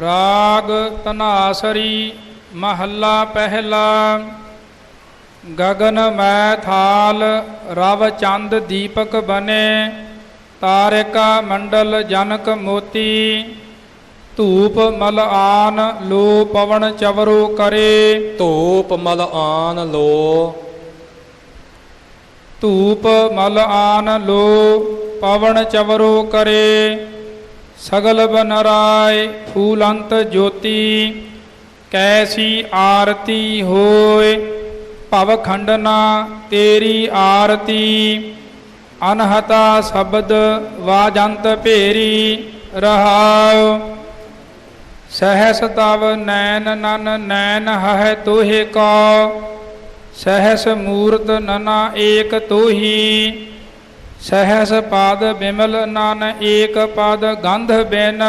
ਰਾਗ ਤਨਾਸਰੀ ਮਹੱਲਾ ਪਹਿਲਾ ਗਗਨ ਮੈ ਥਾਲ ਰਵ ਚੰਦ ਦੀਪਕ ਬਨੇ ਤਾਰਿਕਾ ਮੰਡਲ ਜਨਕ ਮੋਤੀ ਧੂਪ ਮਲ ਆਨ ਲੋ ਪਵਨ ਚਵਰੋ ਕਰੇ। ਧੂਪ ਮਲ ਆਨ ਲੋ। ਧੂਪ ਮਲ ਆਨ ਲੋ ਪਵਨ ਚਵਰੋ ਕਰੇ। ਸਗਲ ਬਨਰਾਏ ਫੂਲੰਤ ਜੋਤੀ, ਕੈਸੀ ਆਰਤੀ ਹੋਏ, ਭਵ ਖੰਡਨਾ ਤੇਰੀ ਆਰਤੀ। ਅਨਹਤਾ ਸ਼ਬਦ ਵਾਜੰਤ ਭੇਰੀ ਰਹਾਉ। ਸਹਸ ਤਵ ਨੈਨ ਨਨ ਨੈਨ ਹਹਿ ਤੋਹਿ ਕੋ ਸਹਸ ਮੂਰਤ ਨਨਾ ਏਕ ਤੋਹੀ। ਸਹਸ ਪਾਦ ਬਿਮਲ ਨਨ ਏਕ ਪਦ ਗੰਧ ਬਿਨ,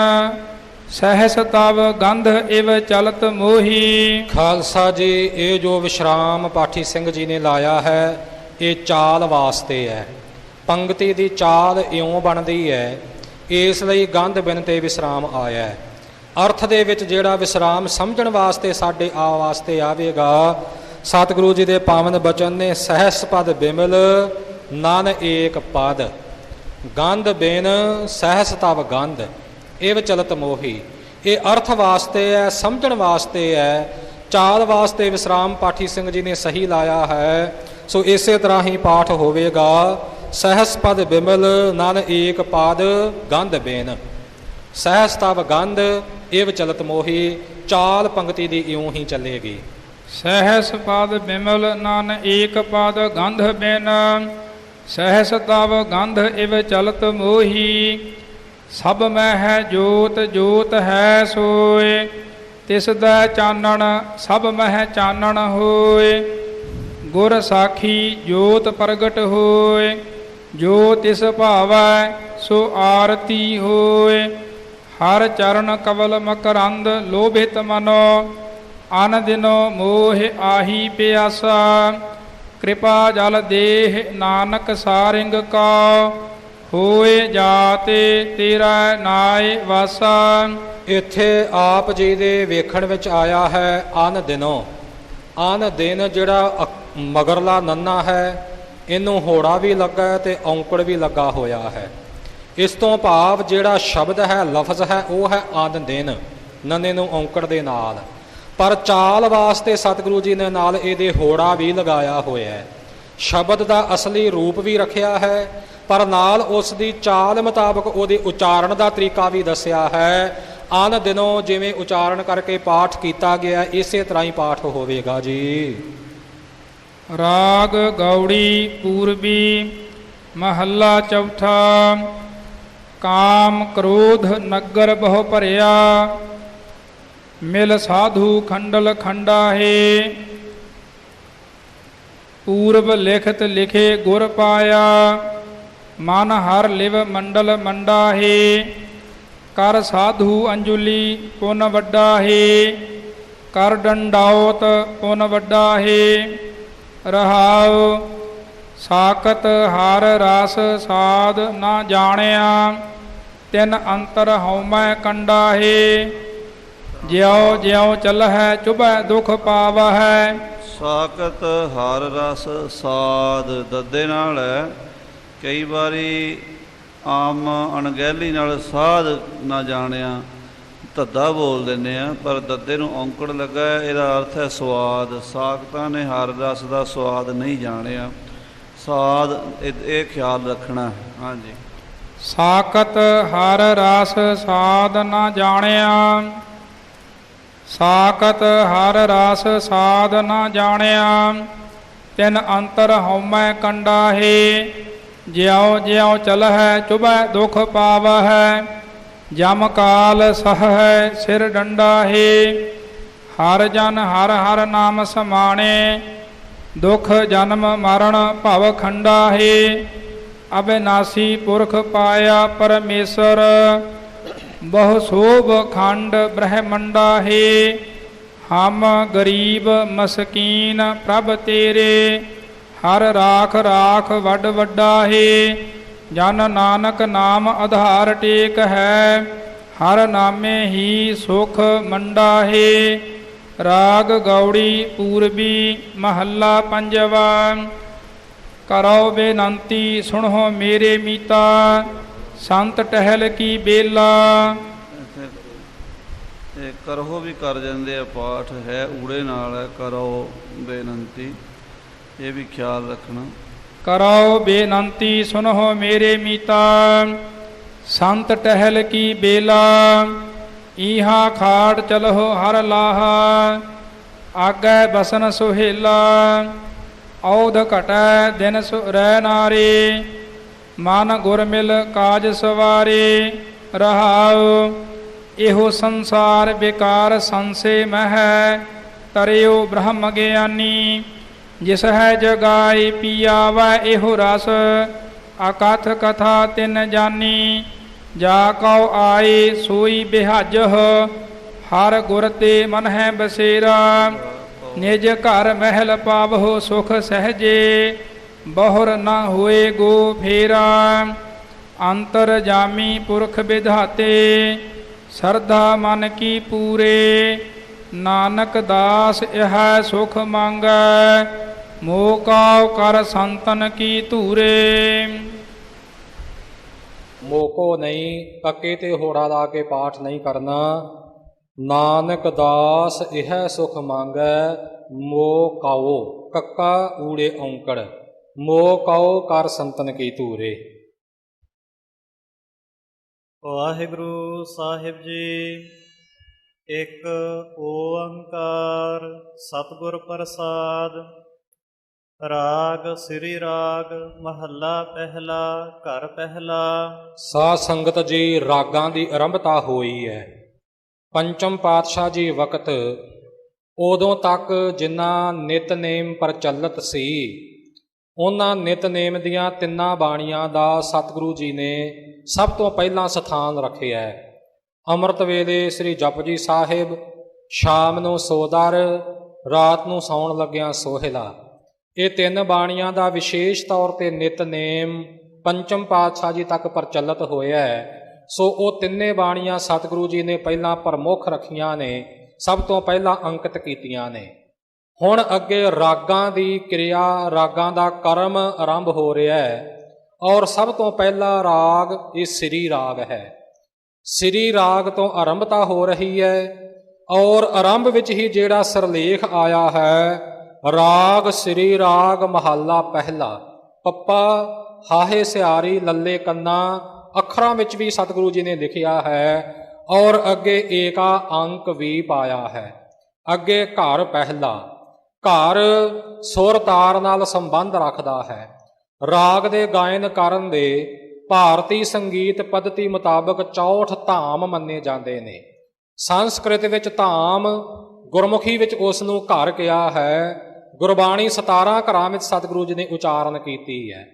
ਸਹਸ ਤਵ ਗੰਧ ਇਵ ਚਲਤ ਮੋਹੀ। ਖਾਲਸਾ ਜੀ, ਇਹ ਜੋ ਵਿਸ਼ਰਾਮ ਪਾਠੀ ਸਿੰਘ ਜੀ ਨੇ ਲਾਇਆ ਹੈ, ਇਹ ਚਾਲ ਵਾਸਤੇ ਹੈ। ਪੰਕਤੀ ਦੀ ਚਾਲ ਇਉਂ ਬਣਦੀ ਹੈ, ਇਸ ਲਈ ਗੰਧ ਬਿਨ ਤੇ ਵਿਸਰਾਮ ਆਇਆ ਹੈ। ਅਰਥ ਦੇ ਵਿੱਚ ਜਿਹੜਾ ਵਿਸਰਾਮ ਸਮਝਣ ਵਾਸਤੇ ਸਾਡੇ ਆ ਵਾਸਤੇ ਆਵੇਗਾ, ਸਤਿਗੁਰੂ ਜੀ ਦੇ ਪਾਵਨ ਬਚਨ ਨੇ ਸਹਸ ਪਦ ਬਿਮਲ ਨਨ ਏਕ ਪਦ, ਗੰਧ ਬੇਨ ਸਹਿਸ ਤਵ ਗੰਧ ਇਹ ਚਲਤ ਮੋਹੀ। ਇਹ ਅਰਥ ਵਾਸਤੇ ਹੈ, ਸਮਝਣ ਵਾਸਤੇ ਹੈ, ਚਾਲ ਵਾਸਤੇ ਵਿਸਰਾਮ ਪਾਠੀ ਸਿੰਘ ਜੀ ਨੇ ਸਹੀ ਲਾਇਆ ਹੈ। ਸੋ ਇਸੇ ਤਰ੍ਹਾਂ ਹੀ ਪਾਠ ਹੋਵੇਗਾ, ਸਹਸ ਪਦ ਬਿਮਲ, ਨਨ ਏਕ ਪਾਦ, ਗੰਧ ਬੇਨ। ਸਹਸ ਤਵ ਗੰਧ ਇਹ ਚਲਤ ਮੋਹੀ, ਚਾਲ ਪੰਕਤੀ ਦੀ ਇਉਂ ਹੀ ਚੱਲੇਗੀ। ਸਹਸ ਪਦ ਬਿਮਲ, ਨਨ ਏਕ ਪਾਦ, ਗੰਧ ਬੇਨ। ਸਹਸ ਤਵ ਗੰਧ ਇਵ ਚਲਤ ਮੋਹੀ, ਸਭ ਮੈਂ ਹੈ ਜੋਤ ਜੋਤ ਹੈ ਸੋਏ। ਤਿਸ ਦਾ ਚਾਨਣ, ਸਭ ਮਹਿ ਚਾਨਣ ਹੋਏ। ਗੁਰ ਸਾਖੀ ਜੋਤ ਪ੍ਰਗਟ ਹੋਏ, ਜੋ ਤਿਸ ਭਾਵੈ ਸੋ ਆਰਤੀ ਹੋਏ। ਹਰ ਚਰਨ ਕਵਲ ਮਕਰੰਦ ਲੋਭਿਤ ਮਨੋ, ਅਨ ਦਿਨੋ ਮੋਹ ਆਹੀ ਪਿਆਸਾ। ਕਿਰਪਾ ਜਲ ਦੇਹ ਨਾਨਕ ਸਾਰਿੰਗ ਕਾ, ਹੋਏ ਜਾਤੇ ਤੇਰਾ ਨਾਏ ਵਾਸਾ। ਇੱਥੇ ਆਪ ਜੀ ਦੇ ਵੇਖਣ ਵਿੱਚ ਆਇਆ ਹੈ ਅਨ ਦਿਨੋ। ਅਨ ਦਿਨ ਜਿਹੜਾ ਅਕ- ਮਗਰਲਾ ਨੰਨਾ ਹੈ, ਇਹਨੂੰ ਹੋੜਾ ਵੀ ਲੱਗਾ ਹੈ ਤੇ ਔਂਕੜ ਵੀ ਲੱਗਾ ਹੋਇਆ ਹੈ। ਇਸ ਤੋਂ ਭਾਵ ਜਿਹੜਾ ਸ਼ਬਦ ਹੈ, ਲਫ਼ਜ਼ ਹੈ, ਉਹ ਹੈ ਅਨ ਦਿਨ, ਨੰਨੇ ਨੂੰ ਔਂਕੜ ਦੇ ਨਾਲ। ਪਰ ਚਾਲ ਵਾਸਤੇ ਸਤਿਗੁਰੂ ਜੀ ਨੇ ਨਾਲ ਇਹਦੇ ਹੋੜਾ ਵੀ ਲਗਾਇਆ ਹੋਇਆ ਹੈ। ਸ਼ਬਦ ਦਾ ਅਸਲੀ ਰੂਪ ਵੀ ਰੱਖਿਆ ਹੈ, ਪਰ ਨਾਲ ਉਸ ਦੀ ਚਾਲ ਮੁਤਾਬਕ ਉਹਦੇ ਉਚਾਰਨ ਦਾ ਤਰੀਕਾ ਵੀ ਦੱਸਿਆ ਹੈ। ਅਨ ਦਿਨੋਂ ਜਿਵੇਂ ਉਚਾਰਨ ਕਰਕੇ ਪਾਠ ਕੀਤਾ ਗਿਆ, ਇਸੇ ਤਰ੍ਹਾਂ ਹੀ ਪਾਠ ਹੋਵੇਗਾ ਜੀ। ਰਾਗ, ਗੌੜੀ, ਪੂਰਬੀ, ਮਹੱਲਾ ਚੌਥਾ, ਕਾਮ, ਕ੍ਰੋਧ, ਨਗਰ ਬਹੁ ਭਰਿਆ ਮਿਲ ਸਾਧੂ ਖੰਡਲ ਖੰਡਾ ਹੈ ਪੂਰਬ ਲਿਖਤ ਲਿਖੇ ਗੁਰ ਪਾਇਆ, ਮਨ ਹਰ ਲਿਵ ਮੰਡਲ ਮੰਡਾ ਹੈ ਕਰ ਸਾਧੂ ਅੰਜੁਲੀ ਪੁਨ ਵੱਡਾ ਹੈ ਕਰ ਡੰਡਾਉਤ ਪੁਨ ਵੱਡਾ ਹੈ ਰਹਾਉ ਸਾਕਤ ਹਰ ਰਸ ਸਾਧ ਨਾ ਜਾਣਿਆ, ਤਿਨ ਅੰਤਰ ਹਉਮੈ ਕੰਡਾ ਹੈ ਜਿਉ ਜਿਉ ਚਲਹਿ ਚੁਬੈ ਦੁਖ ਪਾਵਹਿ। ਸਾਕਤ ਹਰ ਰਸ ਸਾਦ ਦੱਦੇ ਨਾਲ ਹੈ। ਕਈ ਵਾਰੀ ਆਮ ਅਣਗਹਿਲੀ ਨਾਲ ਸਾਧ ਨਾ ਜਾਣਿਆ ਧੱਦਾ ਬੋਲ ਦਿੰਦੇ ਆ ਪਰ ਦੱਦੇ ਨੂੰ ਔਂਕੜ ਲੱਗਾ ਹੈ, ਇਹਦਾ ਅਰਥ ਹੈ ਸਵਾਦ। ਸਾਕਤਾਂ ਨੇ ਹਰ ਰਸ ਦਾ ਸਵਾਦ ਨਹੀਂ ਜਾਣਿਆ। ਸਾਦ ਇਹ ਖਿਆਲ ਰੱਖਣਾ ਹੈ। ਹਾਂਜੀ। ਸਾਕਤ ਹਰ ਰਸ ਸਾਧ ਨਾ ਜਾਣਿਆ। ਸਾਕਤ ਹਰ ਰਸ ਸਾਧ ਨਾ ਜਾਣਿਆ, ਤਿਨ ਅੰਤਰ ਹਉਮੈ ਕੰਡਾ ਹੈ ਜਿਉ ਜਿਉ ਚਲਹਿ ਚੁਬੈ ਦੁਖ ਪਾਵਹਿ, ਜਮ ਕਾਲ ਸਹੈ ਸਿਰ ਡੰਡਾ ਹੈ ਹਰ ਜਨ ਹਰ ਹਰ ਨਾਮ ਸਮਾਣੇ, ਦੁਖ ਜਨਮ ਮਰਨ ਭਵ ਖੰਡਾ ਹੈ ਅਬਿਨਾਸੀ ਪੁਰਖ ਪਾਇਆ ਪਰਮੇਸ਼ਰ ਬਹੁ ਸੋਭ ਖੰਡ ਬ੍ਰਹਮੰਡਾ ਹੈ, ਹਮ ਗਰੀਬ ਮਸਕੀਨ ਪ੍ਰਭ ਤੇਰੇ, ਹਰ ਰਾਖ ਰਾਖ ਵੱਡ ਵੱਡਾ ਹੈ, ਜਨ ਨਾਨਕ ਨਾਮ ਆਧਾਰ ਟੇਕ ਹੈ, ਹਰ ਨਾਮੇ ਹੀ ਸੁਖ ਮੰਡਾ ਹੈ, ਰਾਗ ਗੌੜੀ ਪੂਰਬੀ ਮਹੱਲਾ ਪੰਜਵਾ, ਕਰੋ ਬੇਨੰਤੀ ਸੁਣੋ ਮੇਰੇ ਮੀਤਾ ਸੰਤ ਟਹਿਲ ਕੀ ਬੇਲਾ। ਇਹ ਕਰੋ ਵੀ ਕਰ ਜਾਂਦੇ ਆ ਪਾਠ ਹੈ ਊੜੇ ਨਾਲ ਹੈ ਕਰੋ ਬੇਨੰਤੀ ਇਹ ਵੀ ਖਿਆਲ ਰੱਖਣਾ। ਕਰੋ ਬੇਨੰਤੀ ਸੁਨੋ ਮੇਰੇ ਮੀਤਾ। ਸੰਤ ਟਹਿਲ ਕੀ ਬੇਲਾ ਈਹਾ ਖਾੜ ਚਲਹੁ ਹਰ ਲਾਹਾ। ਆਗੈ ਬਸਨ ਸੁਹੇਲਾ ਔਧ ਘਟੈ ਦਿਨ ਸੁਰੈ ਨਾਰੇ। ਮਨ ਗੁਰ ਮਿਲ ਕਾਜ ਸਵਾਰੇ, ਰਹਾਉ। ਇਹੋ ਸੰਸਾਰ ਬਿਕਾਰ ਸੰਸੇ ਮਹਿ ਤਰਿਓ ਬ੍ਰਹਮ ਗਿਆਨੀ। ਜਿਸ ਹੈ ਜਗਾਈ ਪੀਆਵੈ ਇਹੋ ਰਸ, ਅਕਥ ਕਥਾ ਤਿਨ ਜਾਨੀ। ਜਾ ਕਉ ਆਏ ਸੋਈ ਬਿਹਾਜਹ ਹਰ ਗੁਰ ਤੇ ਮਨ ਹੈ ਬਸੇਰਾ। ਨਿਜ ਘਰ ਮਹਿਲ ਪਾਵਹੁ ਸੁਖ ਸਹਜੇ ਬਹੁਰ ਨਾ ਹੋਏ ਗੋ ਫੇਰਾ, ਅੰਤਰ ਜਾਮੀ ਪੁਰਖ ਵਿਧਾਤੇ, ਸਰਦਾ ਮਨ ਕੀ ਪੂਰੇ, ਨਾਨਕ ਦਾਸ ਇਹ ਸੁਖ ਮੰਗੈ, ਮੋਹ ਕਰ ਸੰਤਨ ਕੀ ਧੂਰੇ। ਮੋਕੋ ਨਹੀਂ ਕੱਕੇ ਤੇ ਹੋੜਾ ਲਾ ਕੇ ਪਾਠ ਨਹੀਂ ਕਰਨਾ। ਨਾਨਕ ਦਾਸ ਇਹ ਸੁਖ ਮੰਗੈ ਮੋ ਕਾਓ ਕੱਕਾ ਊੜੇ ਔਂਕੜ। ਮੋ ਕਾਓ ਕਰ ਸੰਤਨ ਕੀ ਧੂਰੇ। ਵਾਹਿਗੁਰੂ ਸਾਹਿਬ ਜੀ ਇੱਕ ਓੰਕਾਰ ਸਤਿਗੁਰ ਪ੍ਰਸਾਦ ਰਾਗ ਸ੍ਰੀ ਰਾਗ ਮਹੱਲਾ ਪਹਿਲਾ ਘਰ ਪਹਿਲਾ। ਸਾਧ ਸੰਗਤ ਜੀ ਰਾਗਾਂ ਦੀ ਆਰੰਭਤਾ ਹੋਈ ਹੈ ਪੰਚਮ ਪਾਤਸ਼ਾਹ ਜੀ ਵਕਤ ਉਦੋਂ ਤੱਕ ਜਿਨ੍ਹਾਂ ਨਿਤਨੇਮ ਪ੍ਰਚਲਿਤ ਸੀ ਉਹਨਾਂ ਨਿਤਨੇਮ ਦੀਆਂ ਤਿੰਨਾਂ ਬਾਣੀਆਂ ਦਾ ਸਤਿਗੁਰੂ ਜੀ ਨੇ ਸਭ ਤੋਂ ਪਹਿਲਾਂ ਸਥਾਨ ਰੱਖਿਆ ਹੈ। ਅੰਮ੍ਰਿਤ ਵੇਲੇ ਸ੍ਰੀ ਜਪਜੀ ਸਾਹਿਬ ਸ਼ਾਮ ਨੂੰ ਸੋਦਰ ਰਾਤ ਨੂੰ ਸੌਣ ਲੱਗਿਆਂ ਸੋਹਿਲਾ। ਇਹ ਤਿੰਨ ਬਾਣੀਆਂ ਦਾ ਵਿਸ਼ੇਸ਼ ਤੌਰ ਤੇ ਨਿਤਨੇਮ ਪੰਚਮ ਪਾਤਸ਼ਾਹ ਜੀ ਤੱਕ ਪ੍ਰਚਲਿਤ ਹੋਇਆ ਹੈ। ਸੋ ਉਹ ਤਿੰਨੇ ਬਾਣੀਆਂ ਸਤਿਗੁਰੂ ਜੀ ਨੇ ਪਹਿਲਾਂ ਪ੍ਰਮੁੱਖ ਰੱਖੀਆਂ ਨੇ, ਸਭ ਤੋਂ ਪਹਿਲਾਂ ਅੰਕਿਤ ਕੀਤੀਆਂ ਨੇ। ਹੁਣ ਅੱਗੇ ਰਾਗਾਂ ਦੀ ਕਿਰਿਆ, ਰਾਗਾਂ ਦਾ ਕਰਮ ਆਰੰਭ ਹੋ ਰਿਹਾ ਹੈ ਔਰ ਸਭ ਤੋਂ ਪਹਿਲਾ ਰਾਗ ਇਹ ਸ੍ਰੀ ਰਾਗ ਹੈ। ਸ੍ਰੀ ਰਾਗ ਤੋਂ ਆਰੰਭਤਾ ਹੋ ਰਹੀ ਹੈ ਔਰ ਆਰੰਭ ਵਿੱਚ ਹੀ ਜਿਹੜਾ ਸਰਲੇਖ ਆਇਆ ਹੈ, ਰਾਗ ਸ੍ਰੀ ਰਾਗ ਮਹੱਲਾ ਪਹਿਲਾ, ਪੱਪਾ, ਹਾਹੇ ਸਿਆਰੀ, ਲੱਲੇ ਕੰਨਾ, ਅੱਖਰਾਂ ਵਿੱਚ ਵੀ ਸਤਿਗੁਰੂ ਜੀ ਨੇ ਲਿਖਿਆ ਹੈ ਔਰ ਅੱਗੇ ਏਕਾ ਅੰਕ ਵੀ ਪਾਇਆ ਹੈ। ਅੱਗੇ ਘਰ ਪਹਿਲਾ ਘਰ ਸੁਰ ਤਾਰ ਨਾਲ ਸੰਬੰਧ ਰੱਖਦਾ ਹੈ। ਰਾਗ ਦੇ ਗਾਇਨ ਕਰਨ ਦੇ ਭਾਰਤੀ ਸੰਗੀਤ ਪੱਧਤੀ ਮੁਤਾਬਕ 64 ਧਾਮ ਮੰਨੇ ਜਾਂਦੇ ਨੇ। ਸੰਸਕ੍ਰਿਤ ਵਿੱਚ ਧਾਮ ਗੁਰਮੁਖੀ ਵਿੱਚ ਉਸ ਨੂੰ ਘਰ ਕਿਹਾ ਹੈ। ਗੁਰਬਾਣੀ 17 ਘਰਾਂ ਵਿੱਚ ਸਤਿਗੁਰੂ ਜੀ ਨੇ ਉਚਾਰਨ ਕੀਤੀ ਹੈ।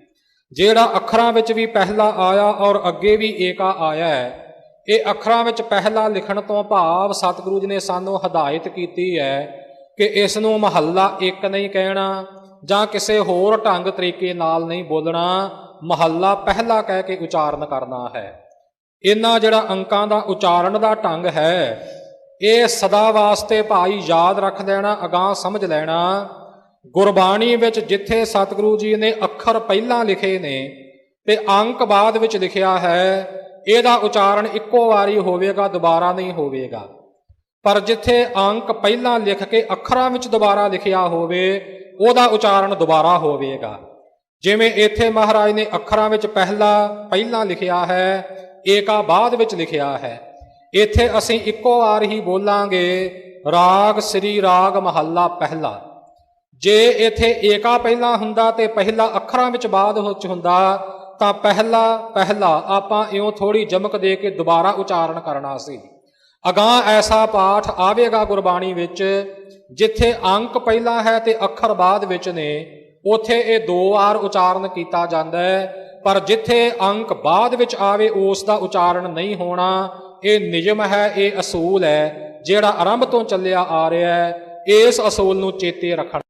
ਜਿਹੜਾ ਅੱਖਰਾਂ ਵਿੱਚ ਵੀ ਪਹਿਲਾ ਆਇਆ ਔਰ ਅੱਗੇ ਵੀ ਏਕਾ ਆਇਆ ਹੈ, ਇਹ ਅੱਖਰਾਂ ਵਿੱਚ ਪਹਿਲਾ ਲਿਖਣ ਤੋਂ ਭਾਵ ਸਤਿਗੁਰੂ ਜੀ ਨੇ ਸਾਨੂੰ ਹਦਾਇਤ ਕੀਤੀ ਹੈ ਕਿ ਇਸ ਨੂੰ ਮਹੱਲਾ ਇੱਕ ਨਹੀਂ ਕਹਿਣਾ ਜਾਂ ਕਿਸੇ ਹੋਰ ਢੰਗ ਤਰੀਕੇ ਨਾਲ ਨਹੀਂ ਬੋਲਣਾ, ਮਹੱਲਾ ਪਹਿਲਾ ਕਹਿ ਕੇ ਉਚਾਰਨ ਕਰਨਾ ਹੈ। ਇਹਨਾਂ ਜਿਹੜਾ ਅੰਕਾਂ ਦਾ ਉਚਾਰਨ ਦਾ ਢੰਗ ਹੈ, ਇਹ ਸਦਾ ਵਾਸਤੇ ਭਾਈ ਯਾਦ ਰੱਖ ਲੈਣਾ, ਅਗਾਹ ਸਮਝ ਲੈਣਾ। ਗੁਰਬਾਣੀ ਵਿੱਚ ਜਿੱਥੇ ਸਤਿਗੁਰੂ ਜੀ ਨੇ ਅੱਖਰ ਪਹਿਲਾਂ ਲਿਖੇ ਨੇ ਤੇ ਅੰਕ ਬਾਅਦ ਵਿੱਚ ਲਿਖਿਆ ਹੈ, ਇਹਦਾ ਉਚਾਰਨ ਇੱਕੋ ਵਾਰੀ ਹੋਵੇਗਾ, ਦੁਬਾਰਾ ਨਹੀਂ ਹੋਵੇਗਾ। ਪਰ ਜਿੱਥੇ ਅੰਕ ਪਹਿਲਾਂ ਲਿਖ ਕੇ ਅੱਖਰਾਂ ਵਿੱਚ ਦੁਬਾਰਾ ਲਿਖਿਆ ਹੋਵੇ, ਉਹਦਾ ਉਚਾਰਨ ਦੁਬਾਰਾ ਹੋਵੇਗਾ। ਜਿਵੇਂ ਇੱਥੇ ਮਹਾਰਾਜ ਨੇ ਅੱਖਰਾਂ ਵਿੱਚ ਪਹਿਲਾ, ਪਹਿਲਾਂ ਲਿਖਿਆ ਹੈ, ਏਕਾ ਬਾਅਦ ਵਿੱਚ ਲਿਖਿਆ ਹੈ। ਇੱਥੇ ਅਸੀਂ ਇੱਕੋ ਵਾਰ ਹੀ ਬੋਲਾਂਗੇ, ਰਾਗ ਸ੍ਰੀ ਰਾਗ ਮਹੱਲਾ ਪਹਿਲਾ। ਜੇ ਇੱਥੇ ਏਕਾ ਪਹਿਲਾਂ ਹੁੰਦਾ ਤੇ ਪਹਿਲਾ ਅੱਖਰਾਂ ਵਿੱਚ ਬਾਅਦ ਵਿੱਚ ਹੁੰਦਾ, ਤਾਂ ਪਹਿਲਾ ਪਹਿਲਾ ਆਪਾਂ ਇਉਂ ਥੋੜੀ ਜਮਕ ਦੇ ਕੇ ਦੁਬਾਰਾ ਉਚਾਰਨ ਕਰਨਾ ਸੀ। ਅਗਾਹ ਐਸਾ ਪਾਠ ਆਵੇਗਾ ਗੁਰਬਾਣੀ ਵਿੱਚ, ਜਿੱਥੇ ਅੰਕ ਪਹਿਲਾਂ ਹੈ ਤੇ ਅੱਖਰ ਬਾਅਦ ਵਿੱਚ ਨੇ, ਉਥੇ ਇਹ ਦੋ ਵਾਰ ਉਚਾਰਨ ਕੀਤਾ ਜਾਂਦਾ ਹੈ, ਪਰ ਜਿੱਥੇ ਅੰਕ ਬਾਅਦ ਵਿੱਚ ਆਵੇ ਉਸ ਦਾ ਉਚਾਰਨ ਨਹੀਂ ਹੋਣਾ, ਇਹ ਨਿਯਮ ਹੈ, ਇਹ ਅਸੂਲ ਹੈ, ਜਿਹੜਾ ਆਰੰਭ ਤੋਂ ਚੱਲਿਆ ਆ ਰਿਹਾ ਹੈ, ਇਸ ਅਸੂਲ ਨੂੰ ਚੇਤੇ ਰੱਖਣਾ।